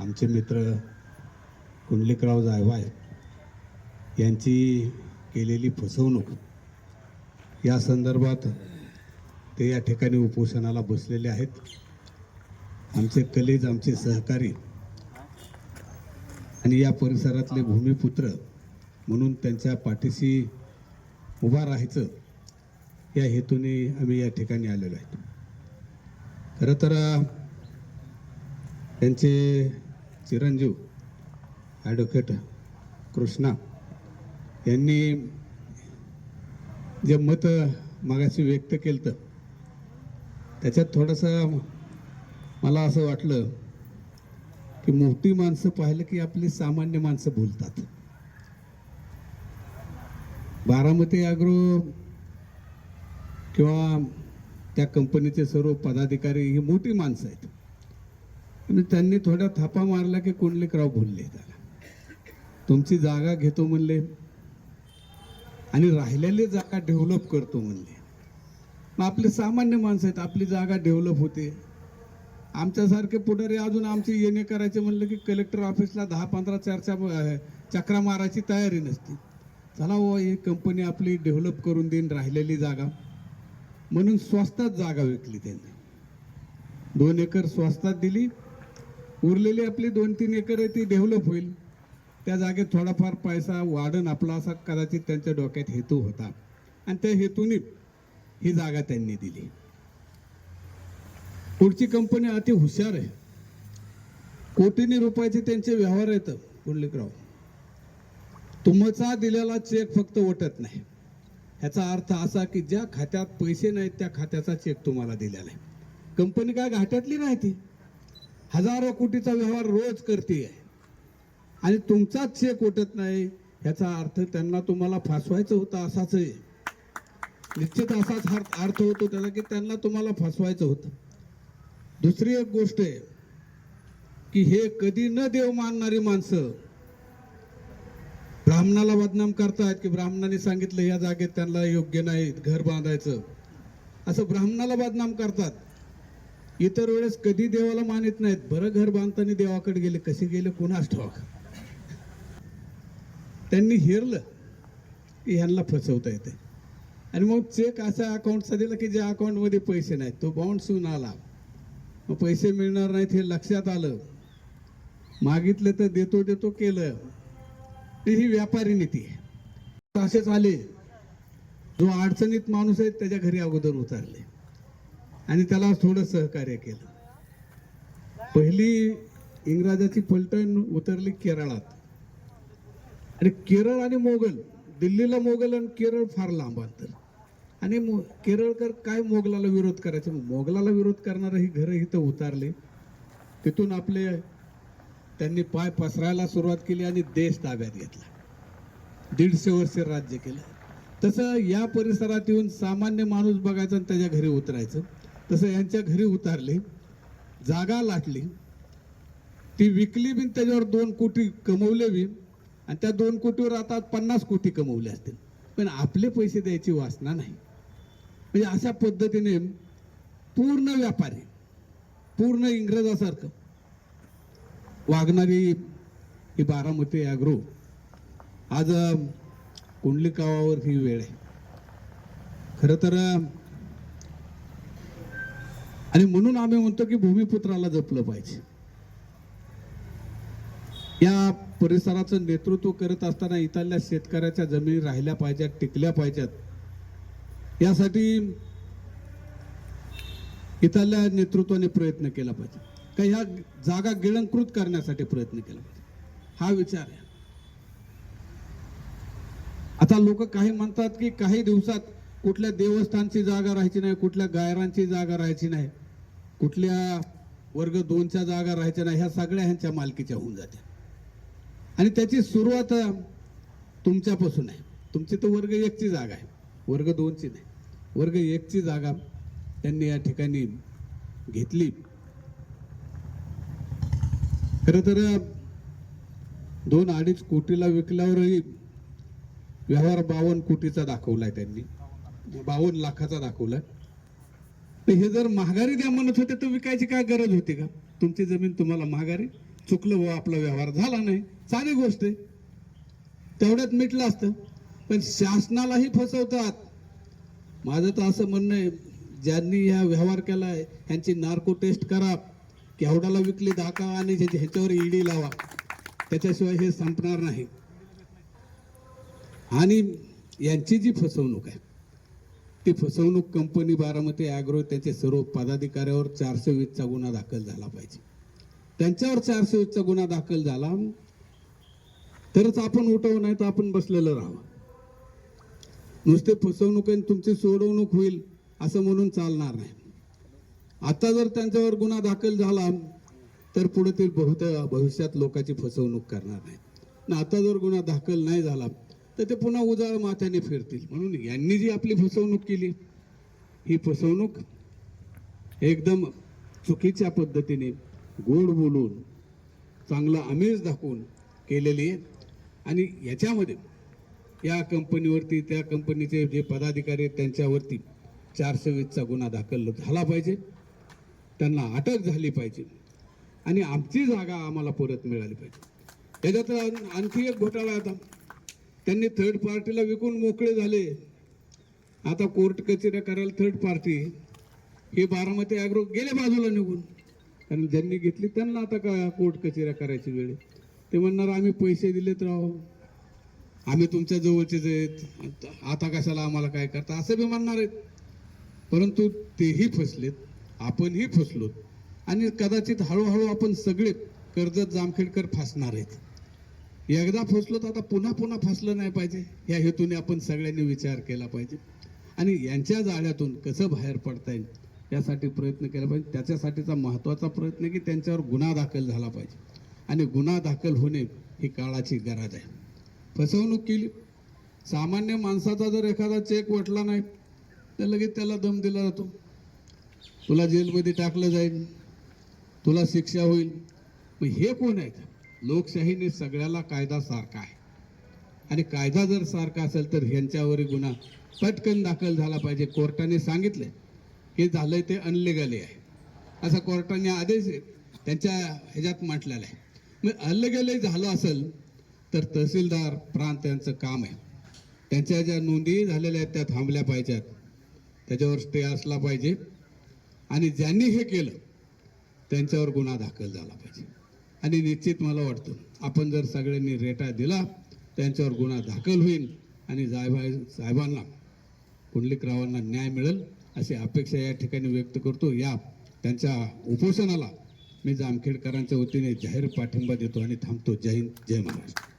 आमचे मित्र कुंडलिकराव जायवाय यांची केलेली फसवणूक या संदर्भात ते या ठिकाणी उपोषणाला बसलेले आहेत. आमचे कलेज आमचे सहकारी आणि या परिसरातले भूमिपुत्र म्हणून त्यांच्या पाठीशी उभा राहायचं या हेतूने आम्ही या ठिकाणी आलेलो आहे. खरं तर त्यांचे चिरंजीव ॲडव्होकेट कृष्णा यांनी जे मत मागाशी व्यक्त केलं तर त्याच्यात थोडंसं मला असं वाटलं की मोठी माणसं पाहिलं की आपली सामान्य माणसं भुलतात बारामती अॅग्रो किंवा त्या कंपनीचे सर्व पदाधिकारी ही मोठी माणसं आहेत. आणि त्यांनी थोड्या थापा मारला की कुंडलिकराव बोलले त्याला. तुमची जागा घेतो म्हणले. आणि राहिलेली जागा डेव्हलप करतो म्हणले. मग आपले सामान्य माणसं आहेत आपली जागा डेव्हलप होते. आमच्यासारखे पुढारी अजून आमचे येणे करायचे म्हणलं की कलेक्टर ऑफिसला दहा पंधरा चर्चा चक्रा मारायची तयारी नसते. चला व ही कंपनी आपली डेव्हलप करून देईन राहिलेली जागा. म्हणून स्वस्तात जागा विकली त्यांनी. दोन एकर स्वस्तात दिली. उरलेली आपली दोन तीन एकर आहे ती डेव्हलप होईल. त्या जागेत थोडाफार पैसा वाढण आपला असा कदाचित त्यांच्या डोक्यात हेतू होता. आणि त्या हेतूने ही जागा त्यांनी दिली. पुढची कंपनी अति हुशार आहे. कोटीनी रुपयाचे त्यांचे व्यवहार आहेत कुंडलिकराव तुमचा दिलेला चेक फक्त ओटत नाही. ह्याचा अर्थ असा की ज्या खात्यात पैसे नाहीत त्या खात्याचा चेक तुम्हाला दिलेला आहे. कंपनी काय घाट्यातली नाही ती? हजारो कोटीचा व्यवहार रोज करते आहे आणि तुमचाच चेक उठत नाही ह्याचा अर्थ त्यांना तुम्हाला फसवायचं होतं असाच आहे निश्चित असाच अर्थ अर्थ होतो त्याचा की त्यांना तुम्हाला फसवायचं होतं. दुसरी एक गोष्ट आहे की हे कधी न देव मानणारी माणसं ब्राह्मणाला बदनाम करतायत की ब्राह्मणाने सांगितलं या जागेत त्यांना योग्य नाही घर बांधायचं. असं ब्राह्मणाला बदनाम करतात. इतर वेळेस कधी देवाला मानित नाहीत बरं घर बांधताना देवाकडे गेले कसे गेले कुणास ठाऊक त्यांनी हेरलं की ह्यांना फसवता येते. आणि मग चेक असा अकाउंटचा दिला की ज्या अकाउंटमध्ये पैसे नाहीत तो बाउन्स होऊन आला. मग पैसे मिळणार नाहीत हे लक्षात आलं. मागितलं तर देतो देतो केलं. ही व्यापारी नीती. आहे असेच आले. जो अडचणीत माणूस आहे त्याच्या घरी अगोदर उतरले. आणि त्याला थोडं सहकार्य केलं. पहिली इंग्रजाची पलटण उतरली केरळात. आणि केरळ आणि मोगल दिल्लीला मोगल आणि केरळ फार लांब अंतर. आणि मो- केरळकर काय मोगलाला विरोध करायचे? मोगलाला विरोध करणारं ही घरं इथं उतारले. तिथून आपले त्यांनी पाय पसरायला सुरुवात केली आणि देश ताब्यात घेतला. दीडशे वर्ष राज्य केलं. तसं या परिसरात येऊन सामान्य माणूस बघायचा आणि त्याच्या घरी उतरायचं. तसं यांच्या घरी उतारले जागा लाटली. ती विकली बी त्याच्यावर दोन कोटी कमवले बी आणि त्या दोन कोटीवर आता पन्नास कोटी कमवले असतील. पण आपले पैसे द्यायची वासना नाही. म्हणजे अशा पद्धतीने पूर्ण व्यापारी पूर्ण इंग्रजासारखं वागणारी ही बारामती ॲग्रो आज कुंडली कावावर ही वेळ आहे. खरं तर आणि म्हणून आम्ही म्हणतो की भूमिपुत्राला जपलं पाहिजे. या परिसराचं नेतृत्व करत असताना इथल्या शेतकऱ्याच्या जमिनी राहिल्या पाहिजेत टिकल्या पाहिजेत. यासाठी इथल्या नेतृत्वाने प्रयत्न केला पाहिजे. का ह्या जागा गिळंकृत करण्यासाठी प्रयत्न केला पाहिजे. हा विचार आहे. आता लोक काही म्हणतात की काही दिवसात कुठल्या देवस्थानची जागा राहायची नाही कुठल्या गायरांची जागा राहायची नाही. कुठल्या वर्ग दोनच्या जागा राहायच्या नाही ह्या सगळ्या ह्यांच्या मालकीच्या होऊन जात्या. आणि त्याची सुरुवात तुमच्यापासून आहे. तुमची तर वर्ग एकची जागा आहे. वर्ग दोनची नाही. वर्ग एकची जागा त्यांनी या ठिकाणी घेतली. खरं तर दोन अडीच कोटीला विकल्यावरही व्यवहार बावन्न कोटीचा दाखवलाय त्यांनी. बावन्न लाखाचा दाखवलाय. तर हे जर महागारी द्या म्हणत होते तर विकायची काय गरज होती का? तुमची जमीन तुम्हाला महागारी. चुकलं व आपला व्यवहार झाला नाही. सारी गोष्ट आहे. तेवढ्यात मिटलं असतं. पण शासनालाही फसवतात. माझं तर असं म्हणणं आहे ज्यांनी ह्या व्यवहार केला आहे ह्यांची नार्को टेस्ट करा. केवढ्याला विकली दाखवा आणि ह्याच्या- ह्याच्यावर ईडी लावा. त्याच्याशिवाय हे संपणार नाही. आणि यांची जी फसवणूक आहे ती फसवणूक कंपनी बारामती ॲग्रो त्यांचे सर्व पदाधिकाऱ्यावर चारशे वीसचा गुन्हा दाखल झाला पाहिजे. त्यांच्यावर चारशे वीसचा गुन्हा दाखल झाला. तरच आपण उठवू नाही तर आपण बसलेलं राहावं. नुसते फसवणूक आणि तुमची सोडवणूक होईल असं म्हणून चालणार नाही. आता जर त्यांच्यावर गुन्हा दाखल झाला तर पुढे ते बहुत भविष्यात लोकांची फसवणूक करणार नाही. ना आता जर गुन्हा दाखल नाही झाला तर ते पुन्हा उजाळ माथ्याने फिरतील. म्हणून यांनी जी आपली फसवणूक केली ही फसवणूक एकदम चुकीच्या पद्धतीने गोड बोलून चांगला अमेज दाखवून केलेली आहे. आणि याच्यामध्ये या कंपनीवरती त्या कंपनीचे जे पदाधिकारी आहेत त्यांच्यावरती चारशे वीसचा गुन्हा दाखल झाला पाहिजे. त्यांना अटक झाली पाहिजे. आणि आमची जागा आम्हाला परत मिळाली पाहिजे. त्याच्यात आणखी एक घोटाळा आता. त्यांनी थर्ड पार्टीला विकून मोकळे झाले. आता कोर्ट कचेऱ्या करायला थर्ड पार्टी हे बारामती ॲग्रो गेले बाजूला निघून. कारण ज्यांनी घेतली त्यांना आता का कोर्ट कचेऱ्या करायची वेळ ते म्हणणार आम्ही पैसे दिलेत राहो आम्ही तुमच्या जवळचेच आहेत. आता कशाला आम्हाला काय करता? असं बी म्हणणार आहेत. परंतु तेही फसलेत. आपणही फसलो आणि कदाचित हळूहळू आपण सगळे कर्जत जामखेडकर फासणार आहेत. एकदा फसलो तर आता पुन्हा पुन्हा फसलं नाही पाहिजे. या हेतूने आपण सगळ्यांनी विचार केला पाहिजे. आणि यांच्या जाळ्यातून कसं बाहेर पडता येईल यासाठी प्रयत्न केला पाहिजे. त्याच्यासाठीचा महत्त्वाचा प्रयत्न की त्यांच्यावर गुन्हा दाखल झाला पाहिजे. आणि गुन्हा दाखल होणे ही काळाची गरज आहे. फसवणूक केली. सामान्य माणसाचा जर एखादा चेक वाटला नाही तर लगेच त्याला दम दिला जातो. तुला जेलमध्ये टाकलं जाईल. तुला शिक्षा होईल. मग हे कोण आहेत? लोकशाहीने सगळ्याला कायदा सारखा आहे. आणि कायदा जर सारखा असेल तर ह्यांच्यावर गुन्हा पटकन दाखल झाला पाहिजे कोर्टाने सांगितले हे झालंय ते अनलिगली आहे. असा कोर्टाने आदेश त्यांच्या ह्याच्यात म्हटलेला आहे. मग अनलिगली झालं असेल तर तहसीलदार प्रांत यांचं काम आहे. त्यांच्या ज्या नोंदी झालेल्या आहेत त्या थांबल्या पाहिजेत. त्याच्यावर स्टे असला पाहिजे. आणि ज्यांनी हे केलं त्यांच्यावर गुन्हा दाखल झाला पाहिजे. आणि निश्चित मला वाटतं आपण जर सगळ्यांनी रेटा दिला त्यांच्यावर गुन्हा दाखल होईल आणि जायभाई साहेबांना कुंडलिकरावांना न्याय मिळेल अशी अपेक्षा या ठिकाणी व्यक्त करतो. या त्यांच्या उपोषणाला मी जामखेडकरांच्या वतीने जाहीर पाठिंबा देतो आणि थांबतो. जय हिंद जय महाराष्ट्र.